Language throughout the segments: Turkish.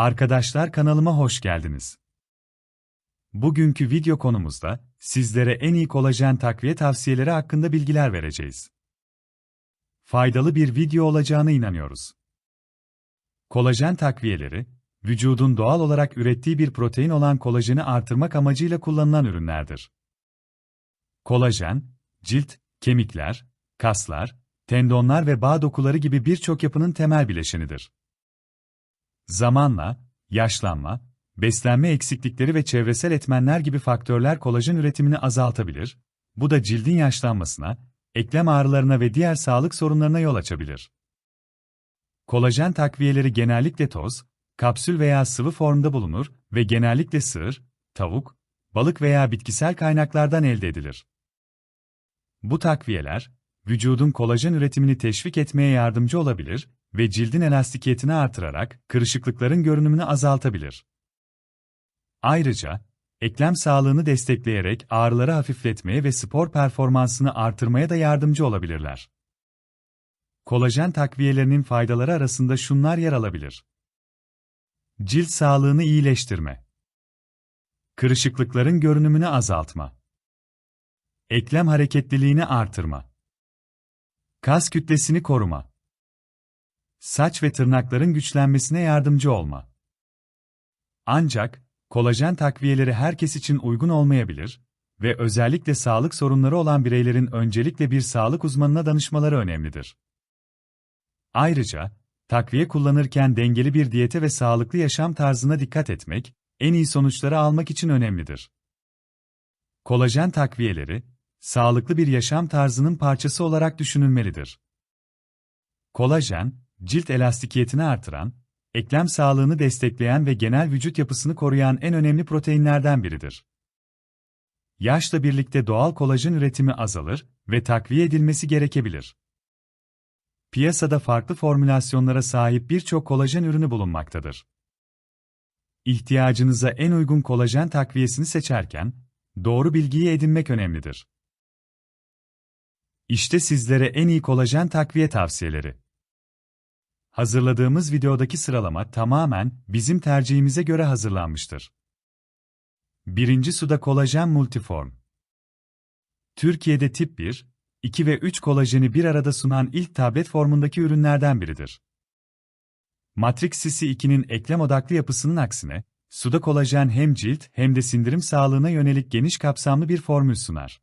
Arkadaşlar kanalıma hoş geldiniz. Bugünkü video konumuzda sizlere en iyi kolajen takviye tavsiyeleri hakkında bilgiler vereceğiz. Faydalı bir video olacağına inanıyoruz. Kolajen takviyeleri, vücudun doğal olarak ürettiği bir protein olan kolajeni artırmak amacıyla kullanılan ürünlerdir. Kolajen, cilt, kemikler, kaslar, tendonlar ve bağ dokuları gibi birçok yapının temel bileşenidir. Zamanla, yaşlanma, beslenme eksiklikleri ve çevresel etmenler gibi faktörler kolajen üretimini azaltabilir, bu da cildin yaşlanmasına, eklem ağrılarına ve diğer sağlık sorunlarına yol açabilir. Kolajen takviyeleri genellikle toz, kapsül veya sıvı formda bulunur ve genellikle sığır, tavuk, balık veya bitkisel kaynaklardan elde edilir. Bu takviyeler, vücudun kolajen üretimini teşvik etmeye yardımcı olabilir ve cildin elastikiyetini artırarak kırışıklıkların görünümünü azaltabilir. Ayrıca, eklem sağlığını destekleyerek ağrıları hafifletmeye ve spor performansını artırmaya da yardımcı olabilirler. Kolajen takviyelerinin faydaları arasında şunlar yer alabilir. Cilt sağlığını iyileştirme. Kırışıklıkların görünümünü azaltma. Eklem hareketliliğini artırma. Kas kütlesini koruma. Saç ve tırnakların güçlenmesine yardımcı olma. Ancak, kolajen takviyeleri herkes için uygun olmayabilir ve özellikle sağlık sorunları olan bireylerin öncelikle bir sağlık uzmanına danışmaları önemlidir. Ayrıca, takviye kullanırken dengeli bir diyete ve sağlıklı yaşam tarzına dikkat etmek, en iyi sonuçları almak için önemlidir. Kolajen takviyeleri, sağlıklı bir yaşam tarzının parçası olarak düşünülmelidir. Kolajen, cilt elastikiyetini artıran, eklem sağlığını destekleyen ve genel vücut yapısını koruyan en önemli proteinlerden biridir. Yaşla birlikte doğal kolajen üretimi azalır ve takviye edilmesi gerekebilir. Piyasada farklı formülasyonlara sahip birçok kolajen ürünü bulunmaktadır. İhtiyacınıza en uygun kolajen takviyesini seçerken, doğru bilgiyi edinmek önemlidir. İşte sizlere en iyi kolajen takviye tavsiyeleri. Hazırladığımız videodaki sıralama tamamen bizim tercihimize göre hazırlanmıştır. 1. Suda kolajen multiform. Türkiye'de tip 1, 2 ve 3 kolajeni bir arada sunan ilk tablet formundaki ürünlerden biridir. Matrix CC2'nin eklem odaklı yapısının aksine, suda kolajen hem cilt hem de sindirim sağlığına yönelik geniş kapsamlı bir formül sunar.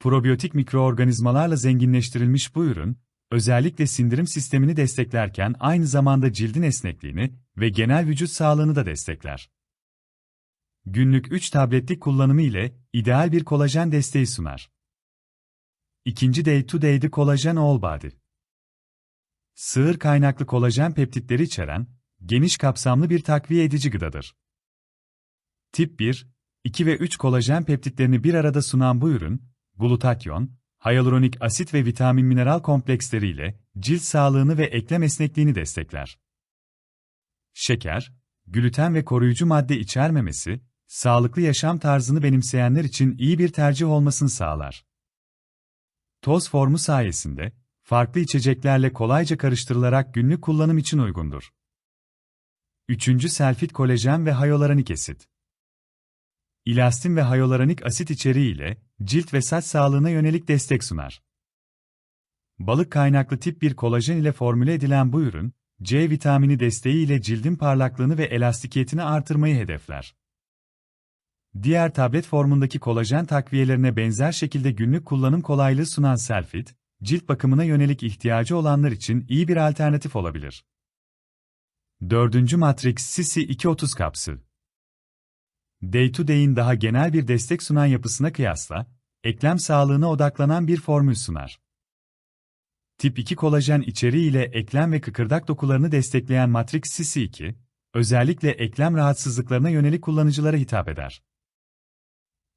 Probiyotik mikroorganizmalarla zenginleştirilmiş bu ürün, özellikle sindirim sistemini desteklerken aynı zamanda cildin esnekliğini ve genel vücut sağlığını da destekler. Günlük 3 tabletlik kullanımı ile ideal bir kolajen desteği sunar. İkinci Day to Day'de kolajen all body. Sığır kaynaklı kolajen peptitleri içeren, geniş kapsamlı bir takviye edici gıdadır. Tip 1, 2 ve 3 kolajen peptitlerini bir arada sunan bu ürün, glutatyon, hyaluronik asit ve vitamin mineral kompleksleriyle cilt sağlığını ve eklem esnekliğini destekler. Şeker, gluten ve koruyucu madde içermemesi, sağlıklı yaşam tarzını benimseyenler için iyi bir tercih olmasını sağlar. Toz formu sayesinde, farklı içeceklerle kolayca karıştırılarak günlük kullanım için uygundur. 3. Selfit kolajen ve hayolaranik asit. İlastin ve hayolaranik asit içeriği ile cilt ve saç sağlığına yönelik destek sunar. Balık kaynaklı tip 1 kolajen ile formüle edilen bu ürün, C vitamini desteği ile cildin parlaklığını ve elastikiyetini artırmayı hedefler. Diğer tablet formundaki kolajen takviyelerine benzer şekilde günlük kullanım kolaylığı sunan Selfit, cilt bakımına yönelik ihtiyacı olanlar için iyi bir alternatif olabilir. 4. Matrix CC 230 kapsül Day to Day'in daha genel bir destek sunan yapısına kıyasla, eklem sağlığına odaklanan bir formül sunar. Tip 2 kolajen içeriği ile eklem ve kıkırdak dokularını destekleyen Matrix CC2, özellikle eklem rahatsızlıklarına yönelik kullanıcılara hitap eder.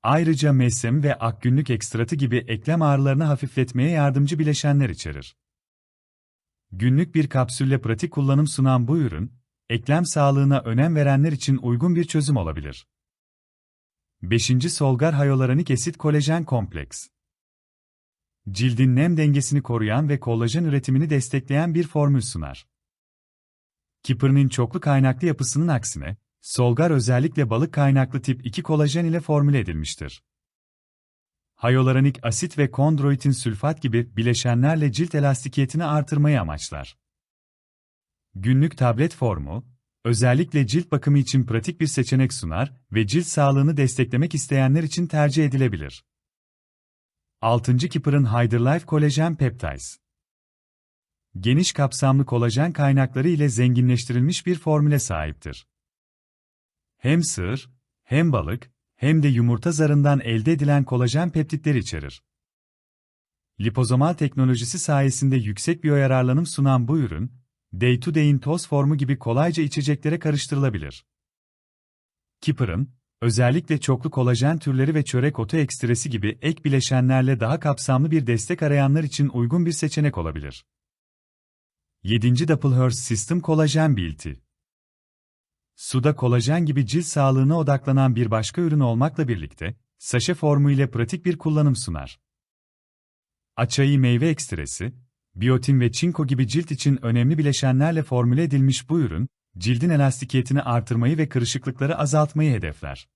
Ayrıca mesem ve akgünlük ekstratı gibi eklem ağrılarını hafifletmeye yardımcı bileşenler içerir. Günlük bir kapsülle pratik kullanım sunan bu ürün, eklem sağlığına önem verenler için uygun bir çözüm olabilir. 5. Solgar Hyaluronic Asit Kolajen Kompleks Cildin nem dengesini koruyan ve kolajen üretimini destekleyen bir formül sunar. Kipır'ın çoklu kaynaklı yapısının aksine, Solgar özellikle balık kaynaklı tip 2 kolajen ile formüle edilmiştir. Hyaluranik asit ve kondroitin sülfat gibi bileşenlerle cilt elastikiyetini artırmayı amaçlar. Günlük tablet formu, özellikle cilt bakımı için pratik bir seçenek sunar ve cilt sağlığını desteklemek isteyenler için tercih edilebilir. 6. Keeper'ın Hydrolife Kolajen Peptides Geniş kapsamlı kolajen kaynakları ile zenginleştirilmiş bir formüle sahiptir. Hem sığır, hem balık, hem de yumurta zarından elde edilen kolajen peptitleri içerir. Lipozomal teknolojisi sayesinde yüksek biyoyararlanım sunan bu ürün, day-to-day'in toz formu gibi kolayca içeceklere karıştırılabilir. Keeper'ın, özellikle çoklu kolajen türleri ve çörek otu ekstresi gibi ek bileşenlerle daha kapsamlı bir destek arayanlar için uygun bir seçenek olabilir. 7. Doublehurst System Kolajen Bilti Suda kolajen gibi cilt sağlığına odaklanan bir başka ürün olmakla birlikte, saşe formu ile pratik bir kullanım sunar. Açayı meyve ekstresi, biyotin ve çinko gibi cilt için önemli bileşenlerle formüle edilmiş bu ürün, cildin elastikiyetini artırmayı ve kırışıklıkları azaltmayı hedefler.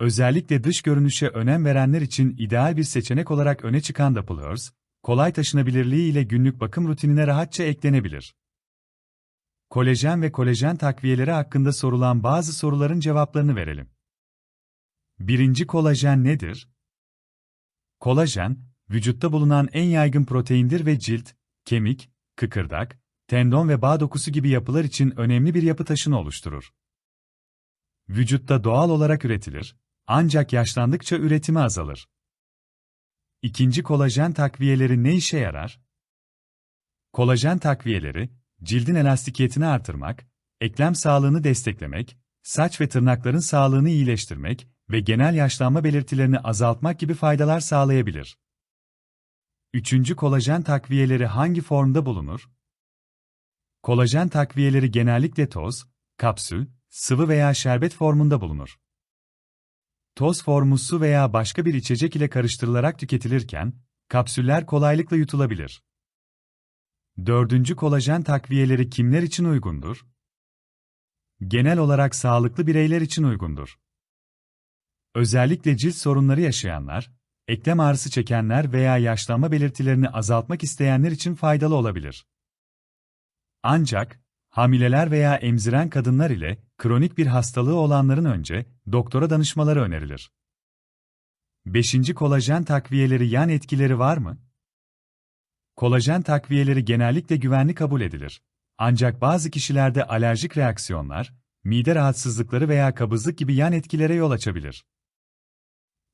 Özellikle dış görünüşe önem verenler için ideal bir seçenek olarak öne çıkan Doublehurst, kolay taşınabilirliği ile günlük bakım rutinine rahatça eklenebilir. Kolajen ve kolajen takviyeleri hakkında sorulan bazı soruların cevaplarını verelim. Birinci kolajen nedir? Kolajen, vücutta bulunan en yaygın proteindir ve cilt, kemik, kıkırdak, tendon ve bağ dokusu gibi yapılar için önemli bir yapı taşını oluşturur. Vücutta doğal olarak üretilir, ancak yaşlandıkça üretimi azalır. İkinci kolajen takviyeleri ne işe yarar? Kolajen takviyeleri, cildin elastikiyetini artırmak, eklem sağlığını desteklemek, saç ve tırnakların sağlığını iyileştirmek ve genel yaşlanma belirtilerini azaltmak gibi faydalar sağlayabilir. Üçüncü kolajen takviyeleri hangi formda bulunur? Kolajen takviyeleri genellikle toz, kapsül, sıvı veya şerbet formunda bulunur. Toz formu su veya başka bir içecek ile karıştırılarak tüketilirken, kapsüller kolaylıkla yutulabilir. Dördüncü kolajen takviyeleri kimler için uygundur? Genel olarak sağlıklı bireyler için uygundur. Özellikle cilt sorunları yaşayanlar, eklem ağrısı çekenler veya yaşlanma belirtilerini azaltmak isteyenler için faydalı olabilir. Ancak, hamileler veya emziren kadınlar ile kronik bir hastalığı olanların önce doktora danışmaları önerilir. 5. Kolajen takviyeleri yan etkileri var mı? Kolajen takviyeleri genellikle güvenli kabul edilir. Ancak bazı kişilerde alerjik reaksiyonlar, mide rahatsızlıkları veya kabızlık gibi yan etkilere yol açabilir.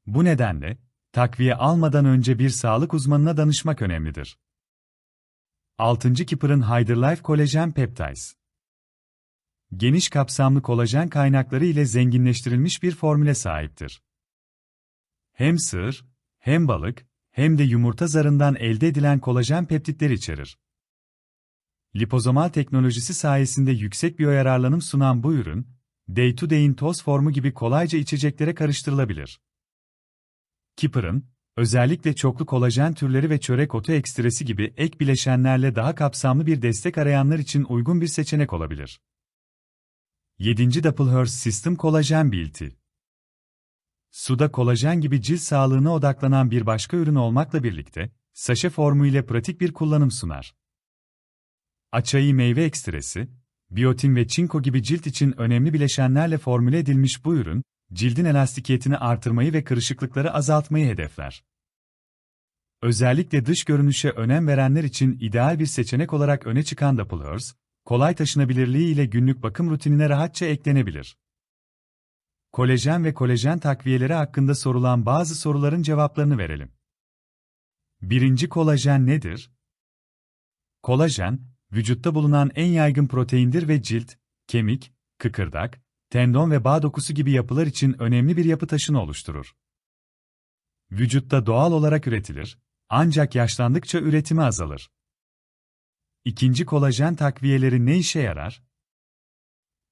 Bu nedenle, takviye almadan önce bir sağlık uzmanına danışmak önemlidir. 6. Keeper'ın Hydrolife Kolajen Peptides Geniş kapsamlı kolajen kaynakları ile zenginleştirilmiş bir formüle sahiptir. Hem sığır, hem balık, hem de yumurta zarından elde edilen kolajen peptitleri içerir. Lipozomal teknolojisi sayesinde yüksek biyoyararlanım sunan bu ürün, day-to-day'in toz formu gibi kolayca içeceklere karıştırılabilir. Keeper'ın, özellikle çoklu kolajen türleri ve çörek otu ekstresi gibi ek bileşenlerle daha kapsamlı bir destek arayanlar için uygun bir seçenek olabilir. 7. Doublehurst System Kolajen Bilti Suda kolajen gibi cilt sağlığına odaklanan bir başka ürün olmakla birlikte, saşe formu ile pratik bir kullanım sunar. Açayı meyve ekstresi, biyotin ve çinko gibi cilt için önemli bileşenlerle formüle edilmiş bu ürün, cildin elastikiyetini artırmayı ve kırışıklıkları azaltmayı hedefler. Özellikle dış görünüşe önem verenler için ideal bir seçenek olarak öne çıkan Doublehurst, kolay taşınabilirliği ile günlük bakım rutinine rahatça eklenebilir. Kolajen ve kolajen takviyeleri hakkında sorulan bazı soruların cevaplarını verelim. Birinci kolajen nedir? Kolajen, vücutta bulunan en yaygın proteindir ve cilt, kemik, kıkırdak, tendon ve bağ dokusu gibi yapılar için önemli bir yapı taşını oluşturur. Vücutta doğal olarak üretilir, ancak yaşlandıkça üretimi azalır. İkinci kolajen takviyeleri ne işe yarar?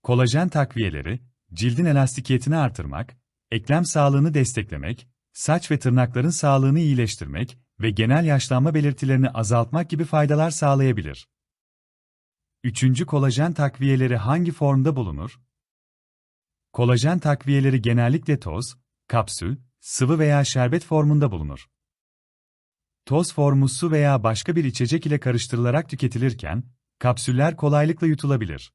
Kolajen takviyeleri, cildin elastikiyetini artırmak, eklem sağlığını desteklemek, saç ve tırnakların sağlığını iyileştirmek ve genel yaşlanma belirtilerini azaltmak gibi faydalar sağlayabilir. Üçüncü kolajen takviyeleri hangi formda bulunur? Kolajen takviyeleri genellikle toz, kapsül, sıvı veya şerbet formunda bulunur. Toz formu su veya başka bir içecek ile karıştırılarak tüketilirken, kapsüller kolaylıkla yutulabilir.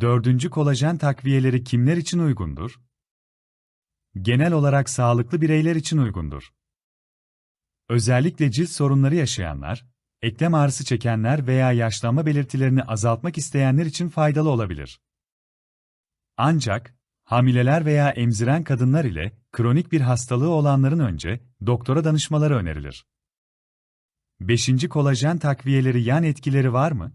Dördüncü kolajen takviyeleri kimler için uygundur? Genel olarak sağlıklı bireyler için uygundur. Özellikle cilt sorunları yaşayanlar, eklem ağrısı çekenler veya yaşlanma belirtilerini azaltmak isteyenler için faydalı olabilir. Ancak, hamileler veya emziren kadınlar ile kronik bir hastalığı olanların önce doktora danışmaları önerilir. 5. Kolajen takviyeleri yan etkileri var mı?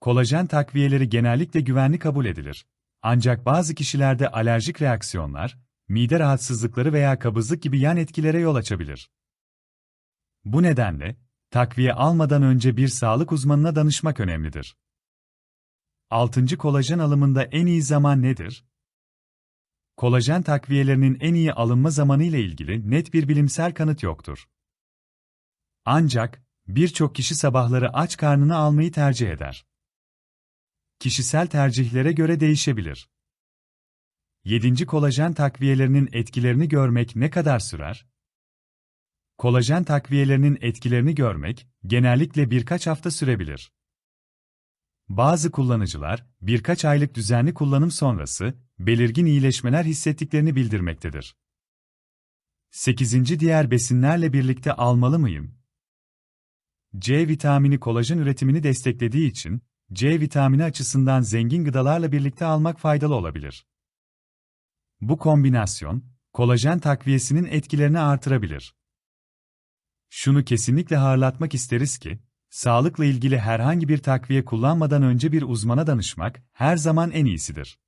Kolajen takviyeleri genellikle güvenli kabul edilir. Ancak bazı kişilerde alerjik reaksiyonlar, mide rahatsızlıkları veya kabızlık gibi yan etkilere yol açabilir. Bu nedenle, takviye almadan önce bir sağlık uzmanına danışmak önemlidir. 6. Kolajen alımında en iyi zaman nedir? Kolajen takviyelerinin en iyi alınma zamanı ile ilgili net bir bilimsel kanıt yoktur. Ancak, birçok kişi sabahları aç karnını almayı tercih eder. Kişisel tercihlere göre değişebilir. 7. Kolajen takviyelerinin etkilerini görmek ne kadar sürer? Kolajen takviyelerinin etkilerini görmek, genellikle birkaç hafta sürebilir. Bazı kullanıcılar, birkaç aylık düzenli kullanım sonrası, belirgin iyileşmeler hissettiklerini bildirmektedir. 8. Diğer besinlerle birlikte almalı mıyım? C vitamini kolajen üretimini desteklediği için, C vitamini açısından zengin gıdalarla birlikte almak faydalı olabilir. Bu kombinasyon, kolajen takviyesinin etkilerini artırabilir. Şunu kesinlikle harlatmak isteriz ki, sağlıkla ilgili herhangi bir takviye kullanmadan önce bir uzmana danışmak her zaman en iyisidir.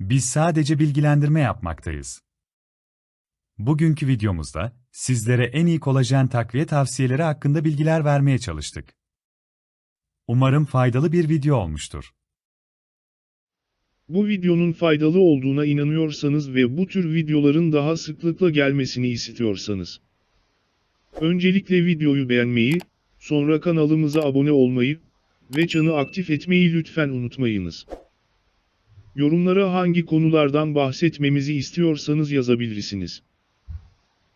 Biz sadece bilgilendirme yapmaktayız. Bugünkü videomuzda sizlere en iyi kolajen takviye tavsiyeleri hakkında bilgiler vermeye çalıştık. Umarım faydalı bir video olmuştur. Bu videonun faydalı olduğuna inanıyorsanız ve bu tür videoların daha sıklıkla gelmesini istiyorsanız, öncelikle videoyu beğenmeyi, sonra kanalımıza abone olmayı ve çanı aktif etmeyi lütfen unutmayınız. Yorumlara hangi konulardan bahsetmemizi istiyorsanız yazabilirsiniz.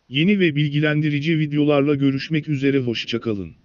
Yeni ve bilgilendirici videolarla görüşmek üzere hoşçakalın.